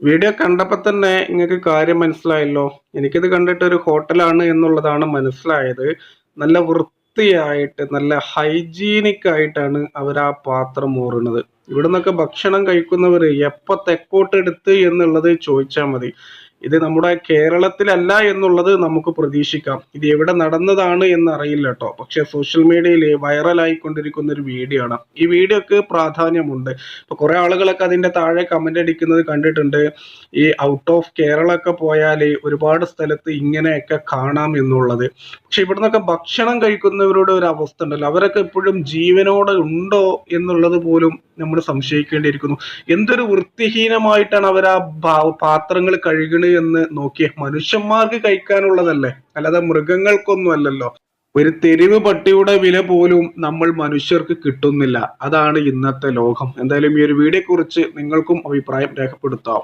Video കണ്ടപ്പോൾ തന്നെ നിങ്ങൾക്ക് കാര്യം മനസ്സിലായല്ലോ. എനിക്കിത് കണ്ടിട്ട് ഒരു ഹോട്ടലാണ് എന്നുള്ളതാണ് മനസ്സിലായത്. നല്ല വൃത്തിയായിട്ട് നല്ല ഹൈജീനിക് ആയിട്ടാണ് അവർ ആ പാത്രം ഊറുന്നത് ഇവിടെ നിന്നൊക്കെ ഭക്ഷണം കഴിക്കുന്നവർ എപ്പോൾ തെക്കോട്ടെടുത്ത് എന്നുള്ളത് ചോദിച്ചാൽ മതി. ഇത് നമ്മുടെ കേരളത്തിലല്ല എന്നുള്ളത് നമുക്ക് പ്രതീക്ഷിക്കാം. ഇത് എവിടെ നടന്നതാണ് എന്ന് അറിയില്ല കേട്ടോ പക്ഷെ സോഷ്യൽ മീഡിയയിൽ വൈറലായിക്കൊണ്ടിരിക്കുന്ന ഒരു വീഡിയോ ആണ്. ഈ വീഡിയോക്ക് പ്രാധാന്യമുണ്ട്. ഇപ്പൊ കുറെ ആളുകളൊക്കെ അതിന്റെ താഴെ കമന്റ് അടിക്കുന്നത് കണ്ടിട്ടുണ്ട്. ഈ ഔട്ട് ഓഫ് കേരള ഒക്കെ പോയാൽ ഒരുപാട് സ്ഥലത്ത് ഇങ്ങനെയൊക്കെ കാണാം എന്നുള്ളത്. പക്ഷെ ഇവിടെ നിന്നൊക്കെ ഭക്ഷണം കഴിക്കുന്നവരുടെ ഒരു അവസ്ഥ ഉണ്ടല്ലോ. അവരൊക്കെ എപ്പോഴും ജീവനോടെ ഉണ്ടോ എന്നുള്ളത് പോലും നമ്മൾ സംശയിക്കേണ്ടിയിരിക്കുന്നു. എന്തൊരു വൃത്തിഹീനമായിട്ടാണ് അവർ ആ പാത്രങ്ങൾ കഴുകണേ എന്ന് നോക്കിയേ. മനുഷ്യന്മാർക്ക് കഴിക്കാനുള്ളതല്ലേ? അല്ലാതെ മൃഗങ്ങൾക്കൊന്നും അല്ലല്ലോ. ഒരു തെരുവ് പട്ടിയുടെ വില പോലും നമ്മൾ മനുഷ്യർക്ക് കിട്ടുന്നില്ല. അതാണ് ഇന്നത്തെ ലോകം. എന്തായാലും ഈ ഒരു വീഡിയോയെ കുറിച്ച് നിങ്ങൾക്കും അഭിപ്രായം രേഖപ്പെടുത്താം.